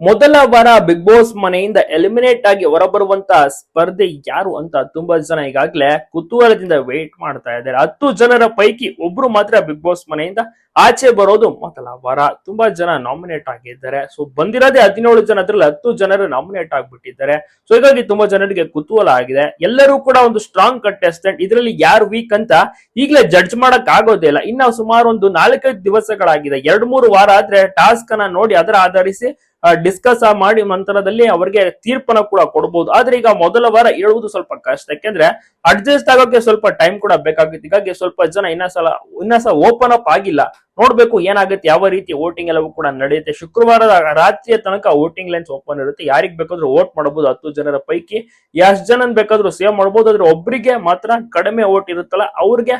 ಮೊದಲ ವಾರ big boss ಮನೆಯಿಂದ ಎಲಿಮಿನೇಟ್ ಆಗಿ ಹೊರಬರುವಂತ ಸ್ಪರ್ಧೆ ಯಾರು ಅಂತ ತುಂಬಾ ಜನ ಈಗಾಗಲೇ ಕುತೂಹಲದಿಂದ ವೇಟ್ ಮಾಡ್ತಾ ಇದ್ದಾರೆ. ಹತ್ತು ಜನರ ಪೈಕಿ ಒಬ್ರು ಮಾತ್ರ ಬಿಗ್ ಬಾಸ್ ಮನೆಯಿಂದ ಆಚೆ ಬರೋದು ಮೊದಲ ವಾರ. ತುಂಬಾ ಜನ ನಾಮಿನೇಟ್ ಆಗಿದ್ದಾರೆ. ಸೊ ಬಂದಿರೋದೇ ಹದಿನೇಳು ಜನ, ಅದ್ರಲ್ಲಿ ಹತ್ತು ಜನರು ನಾಮಿನೇಟ್ ಆಗ್ಬಿಟ್ಟಿದ್ದಾರೆ. ಸೊ ಹೀಗಾಗಿ ತುಂಬಾ ಜನರಿಗೆ ಕುತೂಹಲ ಆಗಿದೆ. ಎಲ್ಲರೂ ಕೂಡ ಒಂದು ಸ್ಟ್ರಾಂಗ್ ಕಂಟೆಸ್ಟೆಂಟ್ ಇದರಲ್ಲಿ ಯಾರು ವೀಕ್ ಅಂತ ಈಗಲೇ ಜಡ್ಜ್ ಮಾಡಕ್ ಆಗೋದಿಲ್ಲ ಇನ್ನ ಸುಮಾರು ಒಂದು ನಾಲ್ಕೈದು ದಿವಸಗಳಾಗಿದೆ. ಎರಡ್ ಮೂರು ವಾರ ಆದ್ರೆ ಟಾಸ್ಕ್ ಅನ್ನ ನೋಡಿ ಅದರ ಆಧರಿಸಿ ಡಿಸ್ಕಸ್ ಮಾಡಿ ನಂತರದಲ್ಲಿ ಅವರಿಗೆ ತೀರ್ಪನ್ನ ಕೂಡ ಕೊಡಬಹುದು ಆದ್ರೆ ಈಗ ಮೊದಲ ವಾರ ಹೇಳುವುದು ಸ್ವಲ್ಪ ಕಷ್ಟ. ಯಾಕೆಂದ್ರೆ ಅಡ್ಜಸ್ಟ್ ಆಗೋಕೆ ಸ್ವಲ್ಪ ಟೈಮ್ ಕೂಡ ಬೇಕಾಗುತ್ತೆ. ಹೀಗಾಗಿ ಸ್ವಲ್ಪ ಜನ ಇನ್ನೊಂದ್ಸಲ ಇನ್ನೊಂದ್ಸಲ ಓಪನ್ ಅಪ್ ಆಗಿಲ್ಲ. ನೋಡ್ಬೇಕು ಏನಾಗುತ್ತೆ, ಯಾವ ರೀತಿ ವೋಟಿಂಗ್ ಎಲ್ಲವೂ ಕೂಡ ನಡೆಯುತ್ತೆ. ಶುಕ್ರವಾರದ ರಾತ್ರಿಯ ತನಕ ವೋಟಿಂಗ್ ಲೈನ್ಸ್ ಓಪನ್ ಇರುತ್ತೆ. ಯಾರಿಗ್ ಬೇಕಾದ್ರೂ ವೋಟ್ ಮಾಡಬಹುದು ಹತ್ತು ಜನರ ಪೈಕಿ ಎಷ್ಟು ಜನ ಬೇಕಾದ್ರೂ ಸೇವ್ ಮಾಡಬಹುದು ಆದ್ರೆ ಒಬ್ಬರಿಗೆ ಮಾತ್ರ ಕಡಿಮೆ ವೋಟ್ ಇರುತ್ತಲ್ಲ, ಅವ್ರಿಗೆ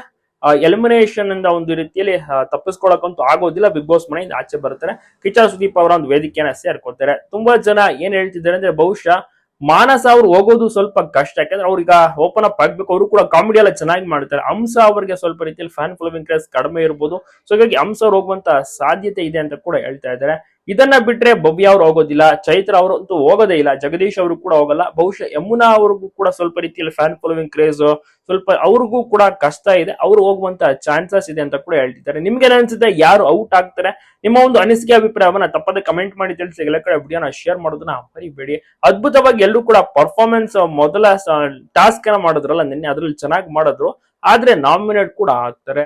ಎಲಿಮಿನೇಷನ್ ಇಂದ ಒಂದು ರೀತಿಯಲ್ಲಿ ತಪ್ಪಿಸ್ಕೊಳಕಂತೂ ಆಗೋದಿಲ್ಲ. ಬಿಗ್ ಬಾಸ್ ಮನೆಯಿಂದ ಆಚೆ ಬರ್ತಾರೆ. ಕಿಚ್ಚ ಸುದೀಪ್ ಅವರ ಒಂದು ವೇದಿಕೆಯನ್ನ ಸೇರ್ಕೊತಾರೆ ತುಂಬಾ ಜನ ಏನ್ ಹೇಳ್ತಿದ್ದಾರೆ ಅಂದ್ರೆ, ಬಹುಶಃ ಮಾನಸ ಅವ್ರು ಹೋಗೋದು ಸ್ವಲ್ಪ ಕಷ್ಟ. ಯಾಕಂದ್ರೆ ಅವ್ರೀಗ ಓಪನ್ ಅಪ್ ಆಗ್ಬೇಕು. ಅವರು ಕೂಡ ಕಾಮಿಡಿ ಎಲ್ಲ ಚೆನ್ನಾಗಿ ಮಾಡ್ತಾರೆ. ಹಂಸ ಅವರಿಗೆ ಸ್ವಲ್ಪ ರೀತಿಯಲ್ಲಿ ಫ್ಯಾನ್ ಫಾಲೋವಿಂಗ್ ಕ್ರೇಸ್ ಕಡಿಮೆ ಇರ್ಬೋದು. ಸೊ ಹೀಗಾಗಿ ಹಂಸ ಅವ್ರು ಹೋಗುವಂತ ಸಾಧ್ಯತೆ ಇದೆ ಅಂತ ಕೂಡ ಹೇಳ್ತಾ ಇದ್ದಾರೆ. ಇದನ್ನ ಬಿಟ್ರೆ ಬಬ್ಯ ಅವ್ರು ಹೋಗೋದಿಲ್ಲ, ಚೈತ್ರ ಅವರು ಅಂತೂ ಹೋಗೋದೇ ಇಲ್ಲ, ಜಗದೀಶ್ ಅವರು ಕೂಡ ಹೋಗಲ್ಲ, ಬಹುಶಃ ಯಮುನಾ ಅವ್ರಿಗೂ ಕೂಡ ಸ್ವಲ್ಪ ರೀತಿಯಲ್ಲಿ ಫ್ಯಾನ್ ಫಾಲೋವಿಂಗ್ ಕ್ರೇಜ್ ಸ್ವಲ್ಪ ಅವ್ರಿಗೂ ಕೂಡ ಕಷ್ಟ ಇದೆ, ಅವ್ರು ಹೋಗುವಂತ ಚಾನ್ಸಸ್ ಇದೆ ಅಂತ ಕೂಡ ಹೇಳ್ತಿದ್ದಾರೆ. ನಿಮ್ಗೆ ಅನ್ಸುತ್ತೆ? ಯಾರು ಔಟ್ ಆಗ್ತಾರೆ? ನಿಮ್ಮ ಒಂದು ಅನಿಸಿಕೆ ಅಭಿಪ್ರಾಯವನ್ನ ತಪ್ಪದೆ ಕಮೆಂಟ್ ಮಾಡಿ ತಿಳಿಸಿ, ಎಲ್ಲ ಕಡೆ ವಿಡಿಯೋನ ಶೇರ್ ಮಾಡೋದನ್ನ ಮರಿಬೇಡಿ. ಅದ್ಭುತವಾಗಿ ಎಲ್ಲರೂ ಕೂಡ ಪರ್ಫಾರ್ಮೆನ್ಸ್ ಮೊದಲ ಟಾಸ್ಕ್ ಏನ ಮಾಡಿದ್ರಲ್ಲ, ನಿನ್ನೆ ಅದ್ರಲ್ಲಿ ಚೆನ್ನಾಗಿ ಮಾಡಿದ್ರು, ಆದ್ರೆ ನಾಮಿನೇಟ್ ಕೂಡ ಆಗ್ತಾರೆ.